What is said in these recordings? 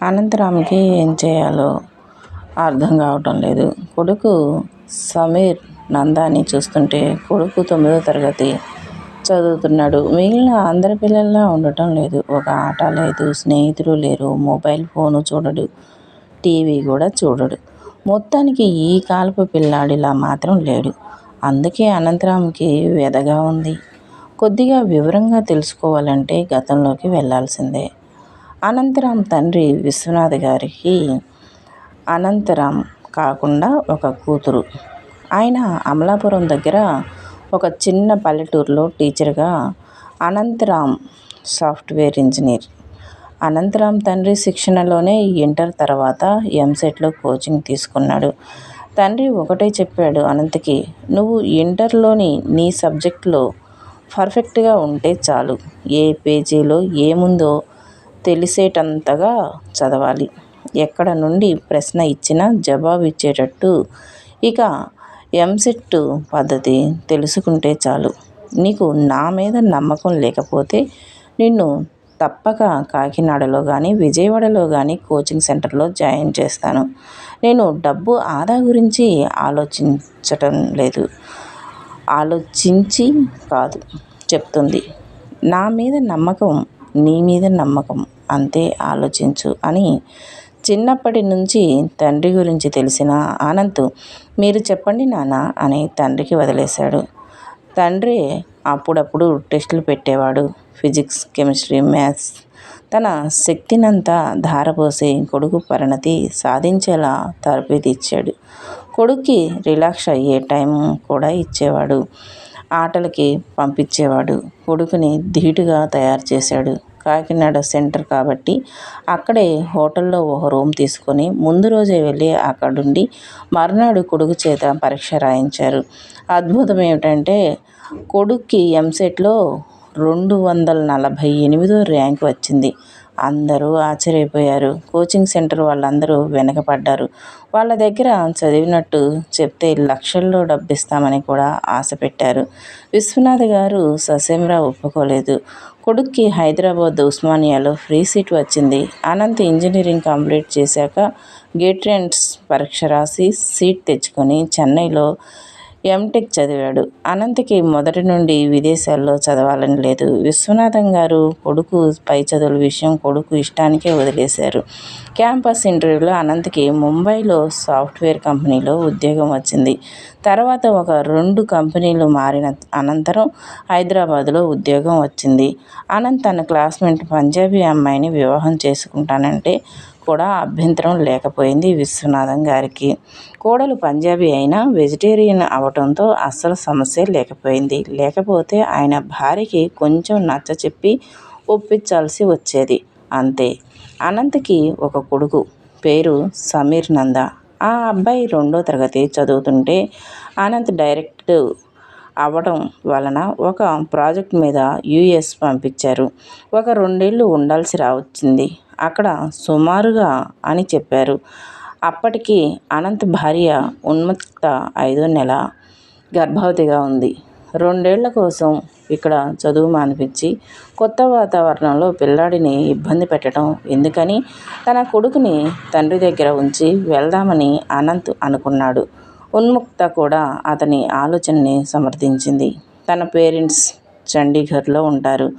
అనంతరామ్కి ఏం చేయాలో అర్థం కావటం లేదు. కొడుకు సమీర్ నందాని చూస్తుంటే కొడుకు తొమ్మిదో తరగతి చదువుతున్నాడు. మిగిలిన అందరి పిల్లల్లా ఉండటం లేదు. ఒక ఆట లేదు స్నేహితులు లేరు మొబైల్ ఫోను చూడడు టీవీ కూడా చూడడు. మొత్తానికి ఈ కాలపు పిల్లాడిలా మాత్రం లేడు. అందుకే అనంతరామ్కి వ్యధగా ఉంది. కొద్దిగా వివరంగా తెలుసుకోవాలంటే గతంలోకి వెళ్ళాల్సిందే అనంతరం తండ్రి విశ్వనాథ్ గారికి అనంతరం కాకుండా ఒక కూతురు. ఆయన అమలాపురం దగ్గర ఒక చిన్న పల్లెటూరులో టీచర్గా అనంతరామ్ సాఫ్ట్వేర్ ఇంజనీర్. అనంతరామ్ తండ్రి శిక్షణలోనే ఇంటర్ తర్వాత ఎంసెట్లో కోచింగ్ తీసుకున్నాడు. తండ్రి ఒకటే చెప్పాడు అనంతకి నువ్వు ఇంటర్లోని నీ సబ్జెక్ట్లో పర్ఫెక్ట్గా ఉంటే చాలు. ఏ పేజీలో ఏముందో తెలిసేటంతగా చదవాలి. ఎక్కడ నుండి ప్రశ్న ఇచ్చినా జవాబు ఇచ్చేటట్టు ఇక ఎంసెట్ పద్ధతి తెలుసుకుంటే చాలు. నీకు నా మీద నమ్మకం లేకపోతే నిన్ను తప్పక కాకినాడలో కానీ విజయవాడలో కానీ కోచింగ్ సెంటర్లో జాయిన్ చేస్తాను. నేను డబ్బు ఆదా గురించి ఆలోచించటం లేదు. ఆలోచించి కాదు చెప్తుంది. నా మీద నమ్మకం నీ మీద నమ్మకం. అంతే ఆలోచించు అని చిన్నప్పటి నుంచి తండ్రి గురించి తెలిసిన ఆనంద్ మీరు చెప్పండి నాన్న అని తండ్రికి వదిలేశాడు. తండ్రి అప్పుడప్పుడు టెస్టులు పెట్టేవాడు. ఫిజిక్స్ కెమిస్ట్రీ మ్యాథ్స్ తన శక్తినంతా ధారపోసి కొడుకు పరిణతి సాధించేలా తరబేతి ఇచ్చాడు కొడుక్కి రిలాక్స్ అయ్యే టైం కూడా ఇచ్చేవాడు. ఆటలకి పంపించేవాడు. కొడుకుని ధీటుగా తయారు చేశాడు. కాకినాడ సెంటర్ కాబట్టి అక్కడే హోటల్లో ఒక రూమ్ తీసుకొని ముందు రోజే వెళ్ళి అక్కడుండి మర్నాడు కొడుకు చేత పరీక్ష రాయించారు. అద్భుతం ఏమిటంటే కొడుక్కి ఎంసెట్లో రెండు వందల నలభై ఎనిమిదో ర్యాంక్ వచ్చింది. అందరూ ఆశ్చర్యపోయారు. కోచింగ్ సెంటర్ వాళ్ళందరూ వెనకపడ్డారు. వాళ్ళ దగ్గర చదివినట్టు చెప్తే లక్షల్లో డబ్బిస్తామని కూడా ఆశ పెట్టారు విశ్వనాథ్ గారు ససేమిరా ఒప్పుకోలేదు. కొడుక్కి హైదరాబాద్ ఉస్మానియాలో ఫ్రీ సీట్ వచ్చింది. అనంత్ ఇంజనీరింగ్ కంప్లీట్ చేశాక గేట్ పరీక్ష రాసి సీట్ తెచ్చుకొని చెన్నైలో ఎంటెక్ చదివాడు. అనంతకి మొదటి నుండి విదేశాల్లో చదవాలని లేదు. విశ్వనాథం గారు కొడుకు పై చదువుల విషయం కొడుకు ఇష్టానికే వదిలేశారు. క్యాంపస్ ఇంటర్వ్యూలో అనంతకి ముంబైలో సాఫ్ట్వేర్ కంపెనీలో ఉద్యోగం వచ్చింది. తర్వాత ఒక రెండు కంపెనీలు మారిన అనంతరం హైదరాబాద్లో ఉద్యోగం వచ్చింది. అనంత్ తన క్లాస్మేట్ పంజాబీ అమ్మాయిని వివాహం చేసుకుంటానంటే కూడా అభ్యంతరం లేకపోయింది విశ్వనాథం గారికి. కోడలు పంజాబీ అయినా వెజిటేరియన్ అవటంతో అస్సలు సమస్య లేకపోయింది. లేకపోతే ఆయన భార్యకి కొంచెం నచ్చ చెప్పి ఒప్పించాల్సి వచ్చేది. అంతే. అనంత్కి ఒక కొడుకు. పేరు సమీర్ నంద. ఆ అబ్బాయి రెండో తరగతి చదువుతుంటే అనంత్ డైరెక్ట్ అవ్వడం వలన ఒక ప్రాజెక్ట్ మీద యుఎస్ పంపించారు. ఒక రెండేళ్ళు ఉండాల్సి రావచ్చింది. అక్కడ సుమారుగా అని చెప్పారు. అప్పటికి అనంత్ భార్య ఉన్మత్త ఐదో నెల గర్భవతిగా ఉంది. రెండేళ్ళ కోసం ఇక్కడ చదువు మానిపించి కొత్త వాతావరణంలో పిల్లాడిని ఇబ్బంది పెట్టడం ఎందుకని తన కొడుకుని తండ్రి దగ్గర ఉంచి వెళ్దామని అనంత్ అనుకున్నాడు. ఉన్ముక్త కూడా అతని ఆలోచనని సమర్థించింది. తన పేరెంట్స్ చండీగఢ్లో ఉంటారు.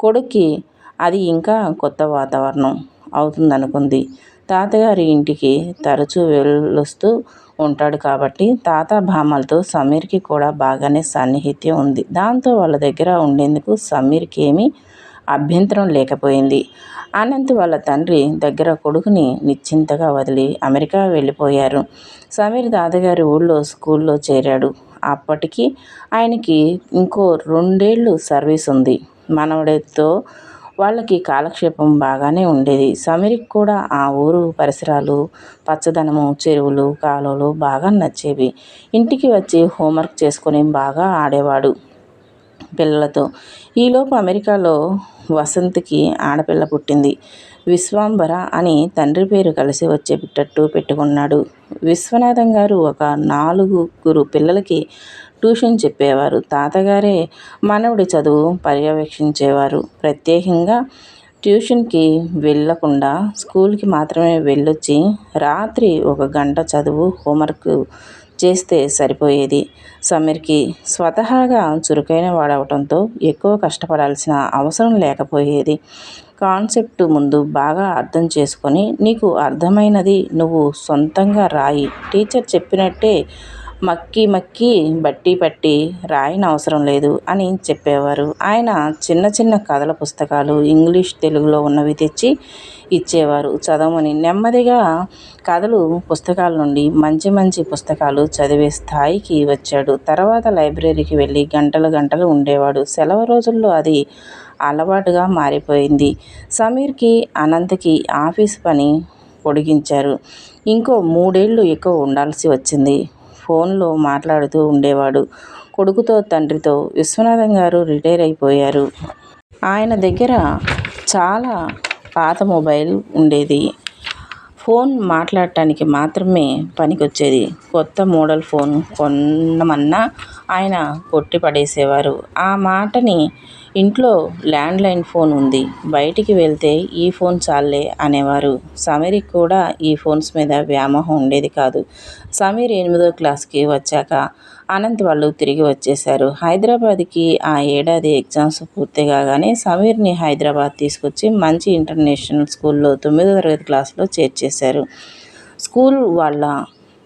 కొడుక్కి అది ఇంకా కొత్త వాతావరణం అవుతుందనుకుంది. తాతగారి ఇంటికి తరచూ వెళ్ళొస్తూ ఉంటాడు కాబట్టి తాత భామలతో సమీర్కి కూడా బాగానే సాన్నిహిత్యం ఉంది. దాంతో వాళ్ళ దగ్గర ఉండేందుకు సమీర్కి ఏమీ అభ్యంతరం లేకపోయింది. అనంత్ వాళ్ళ తండ్రి దగ్గర కొడుకుని నిశ్చింతగా వదిలి అమెరికా వెళ్ళిపోయారు. సమీర్ తాతగారి ఊళ్ళో స్కూల్లో చేరాడు. అప్పటికి ఆయనకి ఇంకో రెండేళ్ళు సర్వీస్ ఉంది మనవడితో వాళ్ళకి కాలక్షేపం బాగానే ఉండేది. సమీరికి కూడా ఆ ఊరు పరిసరాలు పచ్చదనము చెరువులు కాలువలు బాగా నచ్చేవి. ఇంటికి వచ్చి హోంవర్క్ చేసుకొని బాగా ఆడేవాడు పిల్లలతో. ఈలోపు అమెరికాలో వసంత్కి ఆడపిల్ల పుట్టింది. విశ్వాంబర అని తండ్రి పేరు కలిసి వచ్చేటట్టు పెట్టుకున్నాడు. విశ్వనాథం గారు ఒక నాలుగుగురు పిల్లలకి ట్యూషన్ చెప్పేవారు. తాతగారే మనవడి చదువు పర్యవేక్షించేవారు. ప్రత్యేకంగా ట్యూషన్కి వెళ్ళకుండా స్కూల్కి మాత్రమే వెళ్ళొచ్చి రాత్రి ఒక గంట చదువు హోంవర్క్ చేస్తే సరిపోయేది. సమీర్కి స్వతహాగా చురుకైన వాడవటంతో ఎక్కువ కష్టపడాల్సిన అవసరం లేకపోయేది. కాన్సెప్ట్ ముందు బాగా అర్థం చేసుకొని నీకు అర్థమైనది నువ్వు సొంతంగా రాయి. టీచర్ చెప్పినట్టే మక్కి మక్కి బట్టి పట్టి రాయని అవసరం లేదు అని చెప్పేవారు. ఆయన చిన్న చిన్న కథల పుస్తకాలు ఇంగ్లీష్ తెలుగులో ఉన్నవి తెచ్చి ఇచ్చేవారు. చదవమని నెమ్మదిగా కథలు పుస్తకాల నుండి మంచి మంచి పుస్తకాలు చదివే స్థాయికి వచ్చాడు. తర్వాత లైబ్రరీకి వెళ్ళి గంటలు గంటలు ఉండేవాడు. సెలవు రోజుల్లో అది అలవాటుగా మారిపోయింది. సమీర్కి అనంత్కి ఆఫీస్ పని పొడిగించారు. ఇంకో మూడేళ్ళు ఎక్కువ ఉండాల్సి వచ్చింది. ఫోన్లో మాట్లాడుతూ ఉండేవాడు. కొడుకుతో తండ్రితో విశ్వనాథం గారు రిటైర్ అయిపోయారు. ఆయన దగ్గర చాలా పాత మొబైల్ ఉండేది. ఫోన్ మాట్లాడటానికి మాత్రమే పనికొచ్చేది. కొత్త మోడల్ ఫోన్ కొనమన్నా ఆయన కొట్టి పడేసేవారు. ఆ మాటని ఇంట్లో ల్యాండ్లైన్ ఫోన్ ఉంది. బయటికి వెళ్తే ఈ ఫోన్ చాలే అనేవారు. సమీర్కి కూడా ఈ ఫోన్స్ మీద వ్యామోహం ఉండేది కాదు. సమీర్ ఎనిమిదో క్లాస్కి వచ్చాక అనంత్ వాళ్ళు తిరిగి వచ్చేశారు. హైదరాబాద్కి ఆ ఏడాది ఎగ్జామ్స్ పూర్తి కాగానే సమీర్ని హైదరాబాద్ తీసుకొచ్చి మంచి ఇంటర్నేషనల్ స్కూల్లో తొమ్మిదో తరగతి క్లాస్లో చేర్చేశారు. స్కూల్ వాళ్ళ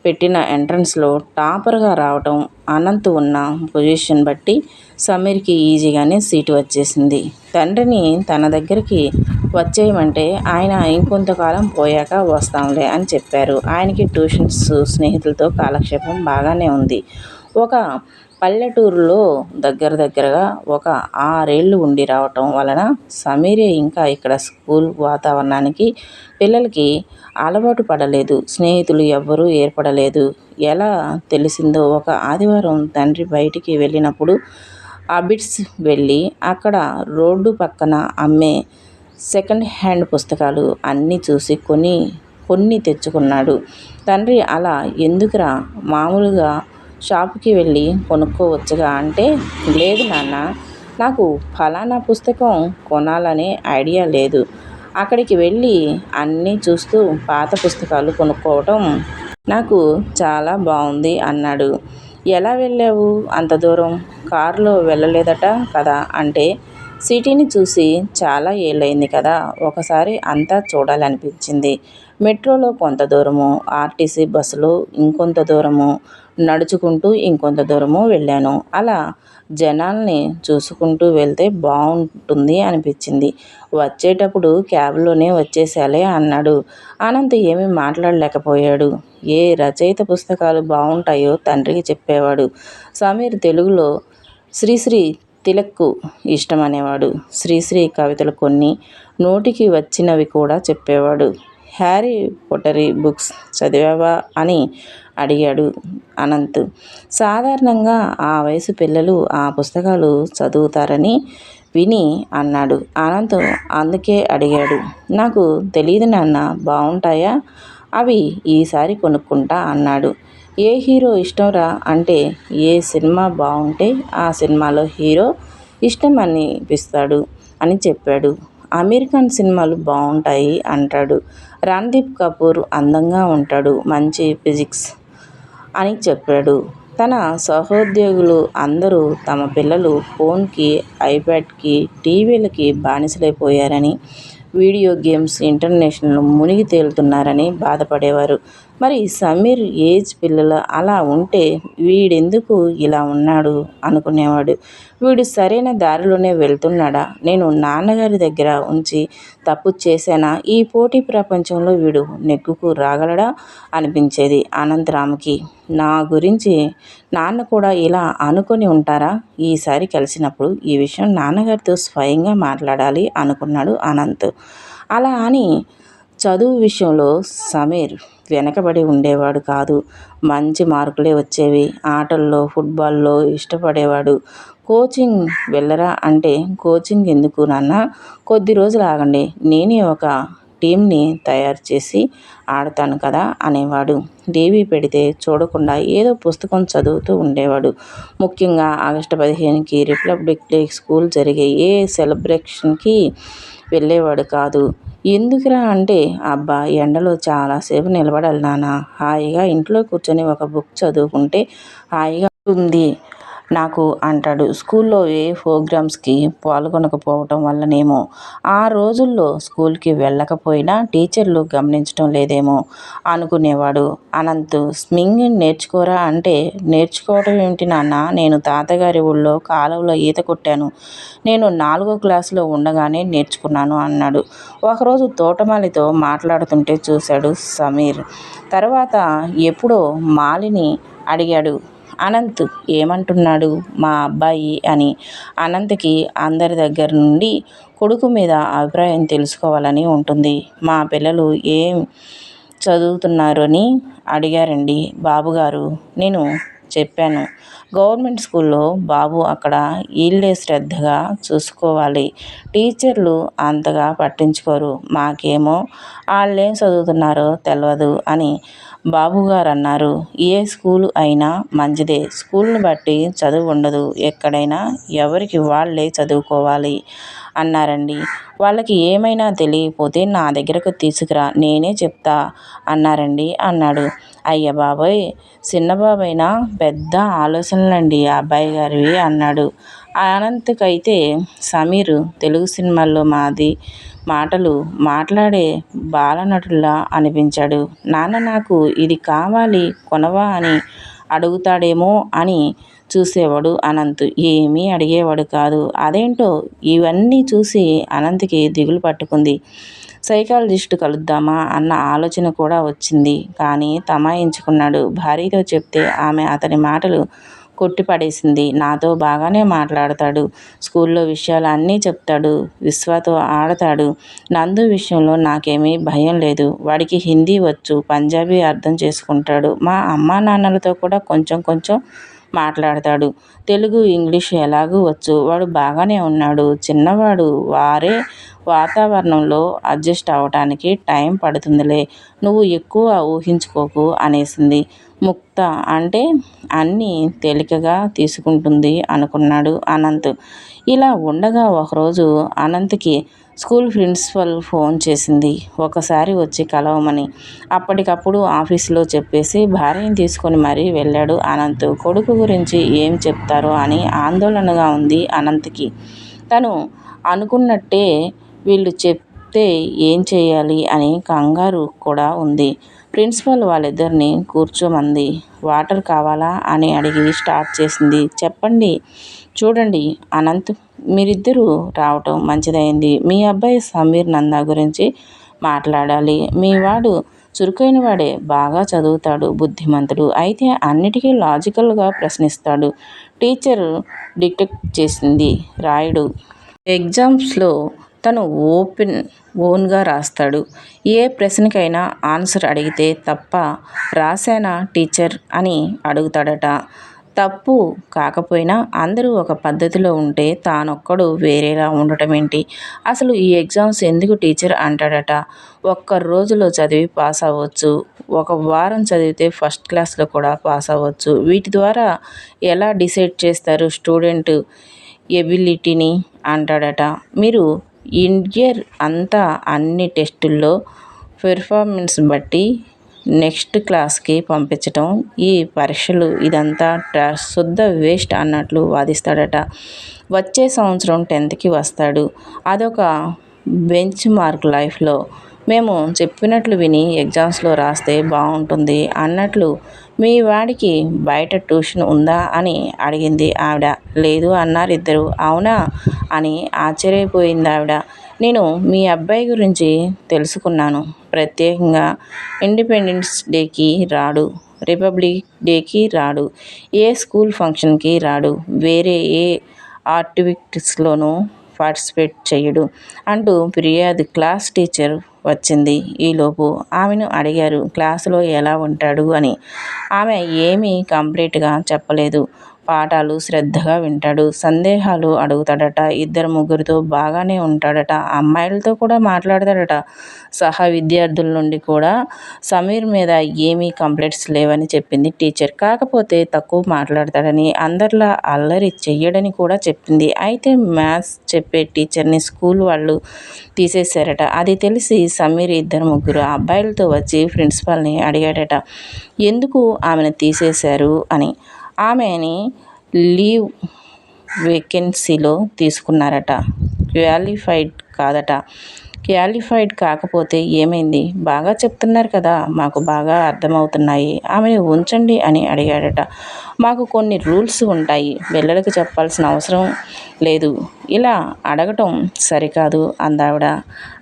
పెట్టిన ఎంట్రన్స్లో టాపర్గా రావడం అనంత్ ఉన్న పొజిషన్ బట్టి సమీర్కి ఈజీగానే సీటు వచ్చేసింది. తండ్రిని తన దగ్గరికి వచ్చేయమంటే ఆయన ఇంకొంతకాలం పోయాక వస్తాంలే అని చెప్పారు. ఆయనకి ట్యూషన్స్ స్నేహితులతో కాలక్షేపం బాగానే ఉంది. ఒక పల్లెటూరులో దగ్గర దగ్గరగా ఒక ఆరేళ్ళు ఉండి రావటం వలన సమీరే ఇంకా ఇక్కడ స్కూల్ వాతావరణానికి పిల్లలకి అలవాటు పడలేదు స్నేహితులు ఎవ్వరూ ఏర్పడలేదు. ఎలా తెలిసిందో ఒక ఆదివారం తండ్రి బయటికి వెళ్ళినప్పుడు అబిడ్స్ వెళ్ళి అక్కడ రోడ్డు పక్కన అమ్మే సెకండ్ హ్యాండ్ పుస్తకాలు అన్నీ చూసి కొని కొన్ని తెచ్చుకున్నాడు. తండ్రి అలా ఎందుకురా? మామూలుగా షాప్కి వెళ్ళి కొనుక్కోవచ్చుగా అంటే లేదు నాన్న నాకు ఫలానా పుస్తకం కొనాలనే ఐడియా లేదు. అక్కడికి వెళ్ళి అన్నీ చూస్తూ పాత పుస్తకాలు కొనుక్కోవటం నాకు చాలా బాగుంది అన్నాడు. ఎలా వెళ్ళావు? అంత దూరం? కారులో వెళ్ళలేదట కదా? అంటే సిటీని చూసి చాలా ఏళ్ళైంది కదా? ఒకసారి అంతా చూడాలనిపించింది. మెట్రోలో కొంత దూరము ఆర్టీసీ బస్సులో ఇంకొంత దూరము నడుచుకుంటూ ఇంకొంత దూరము వెళ్ళాను. అలా జనాల్ని చూసుకుంటూ వెళ్తే బాగుంటుంది అనిపించింది. వచ్చేటప్పుడు క్యాబ్లోనే వచ్చేసాలే అన్నాడు. అనంత్ ఏమీ మాట్లాడలేకపోయాడు. ఏ రచయిత పుస్తకాలు బాగుంటాయో తండ్రికి చెప్పేవాడు. సమీర్ తెలుగులో శ్రీశ్రీ తిలక్కు ఇష్టమనేవాడు. శ్రీశ్రీ కవితలు కొన్ని నోటికి వచ్చినవి కూడా చెప్పేవాడు. హ్యారీ పొటరీ బుక్స్ చదివావా అని అడిగాడు అనంత్. సాధారణంగా ఆ వయసు పిల్లలు ఆ పుస్తకాలు చదువుతారని విని అన్నాడు. అనంత్ అందుకే అడిగాడు నాకు తెలియదు నాన్న బాగుంటాయా అవి ఈసారి కొనుక్కుంటా అన్నాడు. ఏ హీరో ఇష్టంరా అంటే ఏ సినిమా బాగుంటే ఆ సినిమాలో హీరో ఇష్టం అనిపిస్తాడు అని చెప్పాడు. అమెరికన్ సినిమాలు బాగుంటాయి అంటాడు. రణదీప్ కపూర్ అందంగా ఉంటాడు మంచి ఫిజిక్స్ అని చెప్పాడు. తన సహోద్యోగులు అందరూ తమ పిల్లలు ఫోన్కి ఐప్యాడ్కి టీవీలకి బానిసలైపోయారని వీడియో గేమ్స్ ఇంటర్నేషనల్ మునిగి తేలుతున్నారని బాధపడేవారు. మరి సమీర్ ఏజ్ పిల్లలు అలా ఉంటే వీడెందుకు ఇలా ఉన్నాడు అనుకునేవాడు. వీడు సరైన దారిలోనే వెళ్తున్నాడా? నేను నాన్నగారి దగ్గర ఉంచి తప్పు చేశానా? ఈ పోటీ ప్రపంచంలో వీడు నెగ్గుకు రాగలడా? అనిపించేది అనంతరామ్కి. నా గురించి నాన్న కూడా ఇలా అనుకొని ఉంటారా? ఈసారి కలిసినప్పుడు ఈ విషయం నాన్నగారితో స్వయంగా మాట్లాడాలి అనుకున్నాడు అనంత్. అలా అని చదువు విషయంలో సమీర్ వెనకబడి ఉండేవాడు కాదు. మంచి మార్కులే వచ్చేవి. ఆటల్లో ఫుట్బాల్లో ఇష్టపడేవాడు. కోచింగ్ వెళ్ళరా అంటే కోచింగ్ ఎందుకు నాన్న? కొద్ది రోజులు ఆగండి. నేనే ఒక టీంని తయారు చేసి ఆడతాను కదా అనేవాడు. టీవీ పెడితే చూడకుండా ఏదో పుస్తకం చదువుతూ ఉండేవాడు. ముఖ్యంగా ఆగస్టు పదిహేనుకి రిపబ్లిక్ డే స్కూల్ జరిగే ఏ సెలబ్రేషన్కి వెళ్ళేవాడు కాదు. ఎందుకురా అంటే అబ్బా ఎండలో చాలాసేపు నిలబడాలి నాన్న. హాయిగా ఇంట్లో కూర్చొని ఒక బుక్ చదువుకుంటే హాయిగా ఉంది నాకు అంటాడు. స్కూల్లో ఏ ప్రోగ్రామ్స్కి పాల్గొనకపోవటం వల్లనేమో. ఆ రోజుల్లో స్కూల్కి వెళ్ళకపోయినా టీచర్లు గమనించడం లేదేమో అనుకునేవాడు. అనంత్ స్విమ్మింగ్ నేర్చుకోరా అంటే నేర్చుకోవటం ఏమిటి నాన్న? నేను తాతగారి ఊళ్ళో కాలువలో ఈత కొట్టాను. నేను నాలుగో క్లాసులో ఉండగానే నేర్చుకున్నాను అన్నాడు. ఒకరోజు తోటమాలితో మాట్లాడుతుంటే చూశాడు సమీర్. తర్వాత ఎప్పుడో మాలిని అడిగాడు. అనంత్ ఏమంటున్నాడు? మా అబ్బాయి అని. అనంత్కి అందరి దగ్గర నుండి కొడుకు మీద అభిప్రాయం తెలుసుకోవాలని ఉంటుంది. మా పిల్లలు ఏం చదువుతున్నారని అడిగారండి బాబుగారు. నేను చెప్పాను గవర్నమెంట్ స్కూల్లో బాబు అక్కడ వీళ్ళే శ్రద్ధగా చూసుకోవాలి. టీచర్లు అంతగా పట్టించుకోరు. మాకేమో వాళ్ళేం చదువుతున్నారో తెలియదు అని బాబుగారు అన్నారు ఏ స్కూలు అయినా మంచిదే. స్కూల్ని బట్టి చదువు ఉండదు. ఎక్కడైనా ఎవరికి వాళ్ళే చదువుకోవాలి అన్నారండి. వాళ్ళకి ఏమైనా తెలియకపోతే నా దగ్గరకు తీసుకురా నేనే చెప్తా అన్నారండి అన్నాడు. అయ్య బాబోయ్ చిన్న బాబైనా పెద్ద ఆలోచనలండి ఆ అబ్బాయి గారివి అన్నాడు. అనంత్కైతే సమీర్ తెలుగు సినిమాల్లో మాది మాటలు మాట్లాడే బాలనటులా అనిపించాడు. నాన్న నాకు ఇది కావాలి కొనవా అని అడుగుతాడేమో అని చూసేవాడు అనంత్. ఏమీ అడిగేవాడు కాదు. అదేంటో ఇవన్నీ చూసి అనంత్కి దిగులు పట్టుకుంది. సైకాలజిస్ట్ కలుద్దామా అన్న ఆలోచన కూడా వచ్చింది. కానీ తమాయించుకున్నాడు. భార్యతో చెప్తే ఆమె అతని మాటలు కొట్టిపడేసింది. నాతో బాగానే మాట్లాడతాడు. స్కూల్లో విషయాలు అన్నీ చెప్తాడు. విశ్వతో ఆడతాడు. నందు విషయంలో నాకేమీ భయం లేదు. వాడికి హిందీ వచ్చు. పంజాబీ అర్థం చేసుకుంటాడు. మా అమ్మా నాన్నలతో కూడా కొంచెం కొంచెం మాట్లాడతాడు. తెలుగు ఇంగ్లీష్ ఎలాగూ వచ్చు. వాడు బాగానే ఉన్నాడు. చిన్నవాడు వారే వాతావరణంలో అడ్జస్ట్ అవ్వటానికి టైం పడుతుందిలే. నువ్వు ఎక్కువ ఊహించుకోకు అనేసింది. ముక్త అంటే అన్నీ తేలికగా తీసుకుంటుంది అనుకున్నాడు అనంత్. ఇలా ఉండగా ఒకరోజు అనంత్కి స్కూల్ ప్రిన్సిపల్ ఫోన్ చేసింది. ఒకసారి వచ్చి కలవమని. అప్పటికప్పుడు ఆఫీస్లో చెప్పేసి భార్యని తీసుకొని మరీ వెళ్ళాడు అనంత్. కొడుకు గురించి ఏం చెప్తారో అని ఆందోళనగా ఉంది అనంత్కి. తను అనుకున్నట్టే వీళ్ళు చెప్తే ఏం చేయాలి అని కంగారు కూడా ఉంది. ప్రిన్సిపల్ వాళ్ళిద్దరిని కూర్చోమంది. వాటర్ కావాలా? అని అడిగి స్టార్ట్ చేసింది. చెప్పండి. చూడండి అనంత్. మీరిద్దరూ రావటం మంచిదైంది. మీ అబ్బాయి సమీర్ నందా గురించి మాట్లాడాలి. మీ వాడు చురుకైన వాడే బాగా చదువుతాడు బుద్ధిమంతుడు. అయితే అన్నిటికీ లాజికల్గా ప్రశ్నిస్తాడు. టీచర్ డిటెక్ట్ చేసింది రాయుడు. ఎగ్జామ్స్లో తను ఓపెన్ ఓన్గా రాస్తాడు. ఏ ప్రశ్నకైనా ఆన్సర్ అడిగితే తప్ప రాశానా టీచర్ అని అడుగుతాడట. తప్పు కాకపోయినా అందరూ ఒక పద్ధతిలో ఉంటే తానొక్కడు వేరేలా ఉండటం ఏంటి అసలు ఈ ఎగ్జామ్స్ ఎందుకు టీచర్ అంటాడట? ఒక్క రోజులో చదివి పాస్ అవ్వచ్చు. ఒక వారం చదివితే ఫస్ట్ క్లాస్లో కూడా పాస్ అవ్వచ్చు. వీటి ద్వారా ఎలా డిసైడ్ చేస్తారు స్టూడెంట్ ఎబిలిటీని అంటాడట. మీరు ఇయర్ అంతా అన్ని టెస్టుల్లో పెర్ఫార్మెన్స్ బట్టి నెక్స్ట్ క్లాస్కి పంపించటం. ఈ పరీక్షలు ఇదంతా శుద్ధ వేస్ట్ అన్నట్లు వాదిస్తాడట. వచ్చే సంవత్సరం టెన్త్కి వస్తాడు. అదొక బెంచ్ మార్క్ లైఫ్లో. మేము చెప్పినట్లు విని ఎగ్జామ్స్లో రాస్తే బాగుంటుంది అన్నట్లు మీ వాడికి బయట ట్యూషన్ ఉందా అని అడిగింది ఆవిడ. లేదు అన్నారు ఇద్దరు అవునా అని ఆశ్చర్యపోయింది ఆవిడ నేను మీ అబ్బాయి గురించి తెలుసుకున్నాను. ప్రత్యేకంగా ఇండిపెండెన్స్ డేకి రాడు రిపబ్లిక్ డేకి రాడు ఏ స్కూల్ ఫంక్షన్కి రాడు వేరే ఏ యాక్టివిటీస్లోనూ పార్టిసిపేట్ చేయడు అంటూ ఫిర్యాదు క్లాస్ టీచర్ వచ్చింది. ఈలోపు ఆమెను అడిగారు క్లాసులో ఎలా ఉంటాడు? అని. ఆమె ఏమీ కంప్లీట్గా చెప్పలేదు. పాఠాలు శ్రద్ధగా వింటాడు. సందేహాలు అడుగుతాడట. ఇద్దరు ముగ్గురితో బాగానే ఉంటాడట. అమ్మాయిలతో కూడా మాట్లాడతాడట. సహా విద్యార్థుల నుండి కూడా సమీర్ మీద ఏమీ కంప్లైంట్స్ లేవని చెప్పింది టీచర్. కాకపోతే తక్కువ మాట్లాడతాడని అందరిలా అల్లరి చెయ్యడని కూడా చెప్పింది. అయితే మ్యాథ్స్ చెప్పే టీచర్ని స్కూల్ వాళ్ళు తీసేశారట. అది తెలిసి సమీర్ ఇద్దరు ముగ్గురు అబ్బాయిలతో వచ్చి ప్రిన్సిపాల్ని అడిగాడట. ఎందుకు ఆమెను తీసేశారు? అని. ఆమెని లీవ్ వేకెన్సీలో తీసుకున్నారట. క్వాలిఫైడ్ కాదట. క్వాలిఫైడ్ కాకపోతే ఏమైంది? బాగా చెప్తున్నారు కదా మాకు బాగా అర్థమవుతున్నాయి. ఆమెను ఉంచండి అని అడిగాడట. మాకు కొన్ని రూల్స్ ఉంటాయి పిల్లలకు చెప్పాల్సిన అవసరం లేదు. ఇలా అడగటం సరికాదు అందావిడ.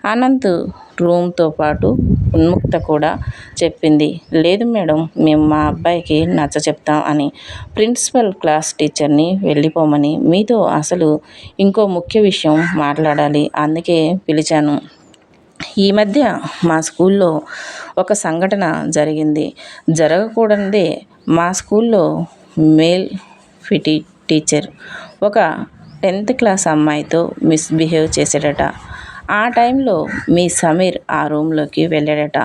అనంత్ రూమ్తో పాటు ఉన్ముక్త కూడా చెప్పింది. లేదు మేడం మేము మా అబ్బాయికి నచ్చ చెప్తాం అని. ప్రిన్సిపల్ క్లాస్ టీచర్ని వెళ్ళిపోమని. మీతో అసలు ఇంకో ముఖ్య విషయం మాట్లాడాలి అందుకే పిలిచాను. ఈ మధ్య మా స్కూల్లో ఒక సంఘటన జరిగింది. జరగకూడదే మా స్కూల్లో మేల్ ఫిటి టీచర్. ఒక టెన్త్ క్లాస్ అమ్మాయితో మిస్బిహేవ్ చేశాడట ఆ టైంలో మీ సమీర్ ఆ రూమ్లోకి వెళ్ళాడట.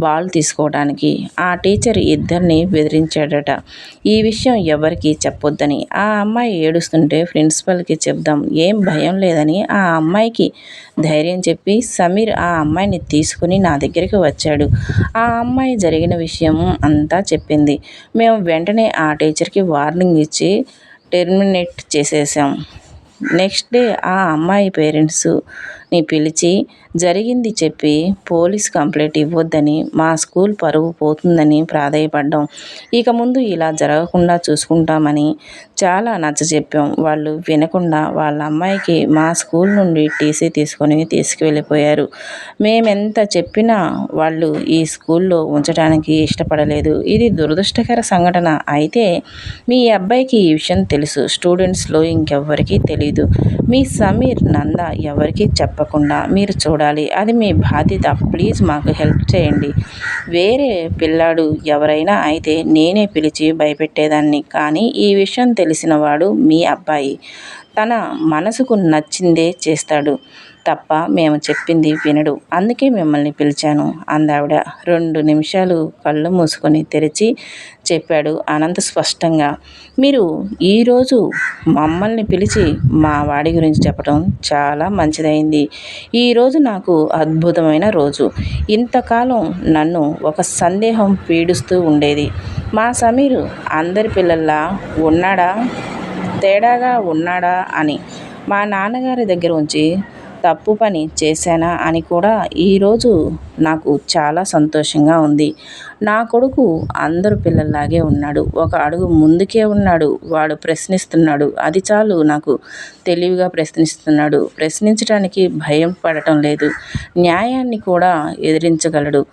బాల్ తీసుకోవడానికి ఆ టీచర్ ఇద్దరిని బెదిరించాడట. ఈ విషయం ఎవరికీ చెప్పొద్దని. ఆ అమ్మాయి ఏడుస్తుంటే ప్రిన్సిపల్కి చెప్దాం ఏం భయం లేదని ఆ అమ్మాయికి ధైర్యం చెప్పి సమీర్ ఆ అమ్మాయిని తీసుకుని నా దగ్గరికి వచ్చాడు. ఆ అమ్మాయి జరిగిన విషయం అంతా చెప్పింది. మేము వెంటనే ఆ టీచర్కి వార్నింగ్ ఇచ్చి టెర్మినేట్ చేసేసాం నెక్స్ట్ డే ఆ అమ్మాయి పేరెంట్స్ని పిలిచి జరిగింది చెప్పి పోలీస్ కంప్లైంట్ ఇవ్వద్దని మా స్కూల్ పరువు పోతుందని ప్రాధాయపడ్డాం. ఇక ముందు ఇలా జరగకుండా చూసుకుంటామని చాలా నచ్చజెప్పాం వాళ్ళు వినకుండా వాళ్ళ అమ్మాయికి మా స్కూల్ నుండి టీసీ తీసుకొని తీసుకువెళ్ళిపోయారు. మేమెంత చెప్పినా వాళ్ళు ఈ స్కూల్లో ఉంచడానికి ఇష్టపడలేదు. ఇది దురదృష్టకర సంఘటన. అయితే మీ అబ్బాయికి ఈ విషయం తెలుసు. స్టూడెంట్స్లో ఇంకెవ్వరికీ తెలీదు మీ సమీర్ నంద ఎవరికీ చెప్పకుండా మీరు చూడాలి. అది మీ బాధ్యత. ప్లీజ్ మాకు హెల్ప్ చేయండి. వేరే పిల్లాడు ఎవరైనా అయితే నేనే పిలిచి భయపెట్టేదాన్ని. కానీ ఈ విషయం తెలిసినవాడు మీ అబ్బాయి. తన మనసుకు నచ్చిందే చేస్తాడు. తప్ప మేము చెప్పింది వినడు. అందుకే మిమ్మల్ని పిలిచాను అందావిడ. రెండు నిమిషాలు కళ్ళు మూసుకొని తెరిచి చెప్పాడు అనంత స్పష్టంగా. మీరు ఈరోజు మమ్మల్ని పిలిచి మా వాడి గురించి చెప్పడం చాలా మంచిదైంది. ఈరోజు నాకు అద్భుతమైన రోజు. ఇంతకాలం నన్ను ఒక సందేహం పీడిస్తూ ఉండేది. మా సమీరు అందరి పిల్లల్లా ఉన్నాడా? తేడాగా ఉన్నాడా అని మా నాన్నగారి దగ్గర ఉంచి తప్పు పని చేశానా అని కూడా ఈరోజు నాకు చాలా సంతోషంగా ఉంది. నా కొడుకు అందరు పిల్లల్లాగే ఉన్నాడు. ఒక అడుగు ముందుకే ఉన్నాడు. వాడు ప్రశ్నిస్తున్నాడు. అది చాలు నాకు తెలివిగా ప్రశ్నిస్తున్నాడు. ప్రశ్నించడానికి భయం పడటం లేదు. న్యాయాన్ని కూడా ఎదిరించగలడు.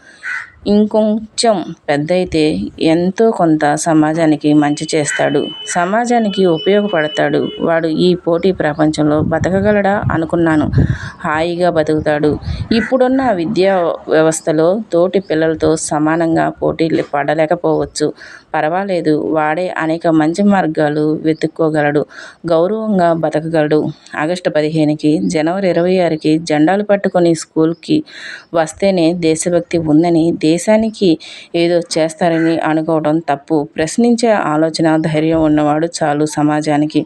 ఇంకొంచెం పెద్దయితే ఎంతో కొంత సమాజానికి మంచి చేస్తాడు. సమాజానికి ఉపయోగపడతాడు. వాడు ఈ పోటీ ప్రపంచంలో బతకగలడా అనుకున్నాను. హాయిగా బతుకుతాడు. ఇప్పుడున్న విద్యా వ్యవస్థలో తోటి పిల్లలతో సమానంగా పోటీలు పడలేకపోవచ్చు. పర్వాలేదు. వాడే అనేక మంచి మార్గాలు వెతుక్కోగలడు. గౌరవంగా బతకగలడు. ఆగస్టు పదిహేనుకి జనవరి ఇరవై ఆరుకి జెండాలు పట్టుకొని స్కూల్కి వస్తేనే దేశభక్తి ఉందని దేశానికి ఏదో చేస్తారని అనుకోవడం తప్పు. ప్రశ్నించే ఆలోచన ధైర్యం ఉన్నవాడు చాలు సమాజానికి.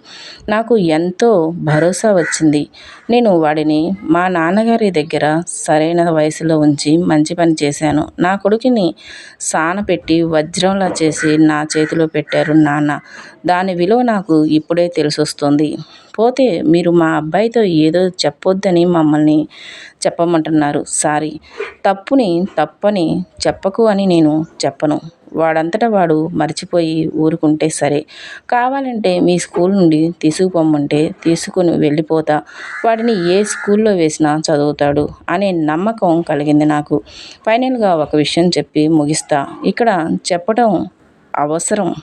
నాకు ఎంతో భరోసా వచ్చింది. నేను వాడిని మా నాన్నగారి దగ్గర సరైన వయసులో ఉంచి మంచి పని చేశాను. నా కొడుకుని సానపెట్టి వజ్రంలా చేసి నా చేతిలో పెట్టారు నాన్న. దాని విలువ నాకు ఇప్పుడే తెలిసొస్తుంది. పోతే మీరు మా అబ్బాయితో ఏదో చెప్పొద్దని మమ్మల్ని చెప్పమంటున్నారు. సారీ. తప్పుని తప్పని చెప్పకు అని నేను చెప్పను. వాడంతట వాడు మర్చిపోయి ఊరుకుంటే సరే. కావాలంటే మీ స్కూల్ నుండి తీసుకుపోమ్మంటే తీసుకుని వెళ్ళిపోతా. వాడిని ఏ స్కూల్లో వేసినా చదువుతాడు అనే నమ్మకం కలిగింది నాకు. ఫైనల్గా ఒక విషయం చెప్పి ముగిస్తా. ఇక్కడ చెప్పడం అవసరం.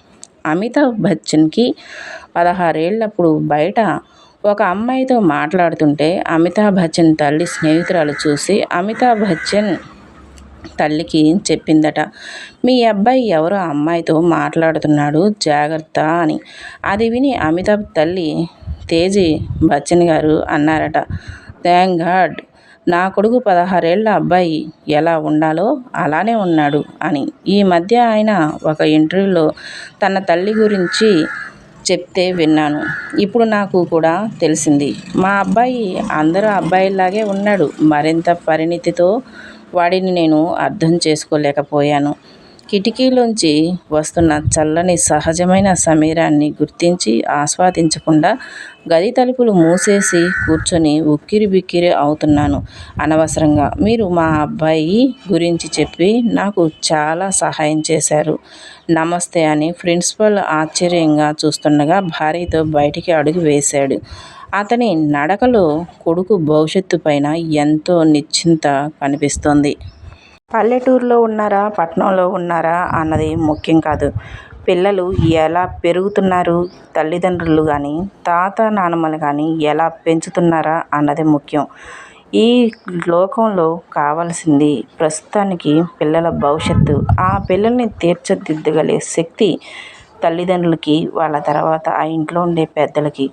అమితాబ్ బచ్చన్కి పదహారేళ్ళప్పుడు బయట ఒక అమ్మాయితో మాట్లాడుతుంటే అమితాబ్ బచ్చన్ తల్లి స్నేహితురాలు చూసి అమితాబ్ బచ్చన్ తల్లికి చెప్పిందట? మీ అబ్బాయి ఎవరో అమ్మాయితో మాట్లాడుతున్నాడు జాగ్రత్త అని. అది విని అమితాబ్ తల్లి తేజీ బచ్చన్ గారు అన్నారట. థ్యాంక్ గాడ్ నా కొడుకు పదహారేళ్ళ అబ్బాయి ఎలా ఉండాలో అలానే ఉన్నాడు అని. ఈ మధ్య ఆయన ఒక ఇంటర్వ్యూలో తన తల్లి గురించి చెప్తే విన్నాను. ఇప్పుడు నాకు కూడా తెలిసింది. మా అబ్బాయి అందరూ అబ్బాయిలాగే ఉన్నాడు. మరింత పరిణితితో వాడిని నేను అర్థం చేసుకోలేకపోయాను. కిటికీలోంచి వస్తున్న చల్లని సహజమైన సమీరాన్ని గుర్తించి ఆస్వాదించకుండా గది తలుపులు మూసేసి కూర్చొని ఉక్కిరి బిక్కిరి అవుతున్నాను. అనవసరంగా మీరు మా అబ్బాయి గురించి చెప్పి నాకు చాలా సహాయం చేశారు. నమస్తే అని ప్రిన్సిపల్ ఆశ్చర్యంగా చూస్తుండగా భార్యతో బయటికి అడుగు వేశాడు. అతని నడకలో కొడుకు భవిష్యత్తు పైన ఎంతో నిశ్చింత కనిపిస్తోంది. పల్లెటూరులో ఉన్నారా? పట్టణంలో ఉన్నారా? అన్నది ముఖ్యం కాదు. పిల్లలు ఎలా పెరుగుతున్నారు? తల్లిదండ్రులు కానీ తాత నానమ్మలు కానీ ఎలా పెంచుతున్నారా? అన్నది ముఖ్యం. ఈ లోకంలో కావాల్సింది ప్రస్తుతానికి పిల్లల భవిష్యత్తు. ఆ పిల్లల్ని తీర్చిదిద్దగలిగే శక్తి తల్లిదండ్రులకి వాళ్ళ తర్వాత ఆ ఇంట్లో ఉండే పెద్దలకి.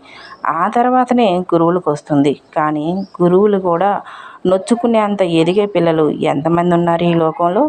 ఆ తర్వాతనే గురువులకు వస్తుంది కానీ గురువులు కూడా నొచ్చుకునే అంత ఎదిగే పిల్లలు ఎంతమంది ఉన్నారు ఈ లోకంలో?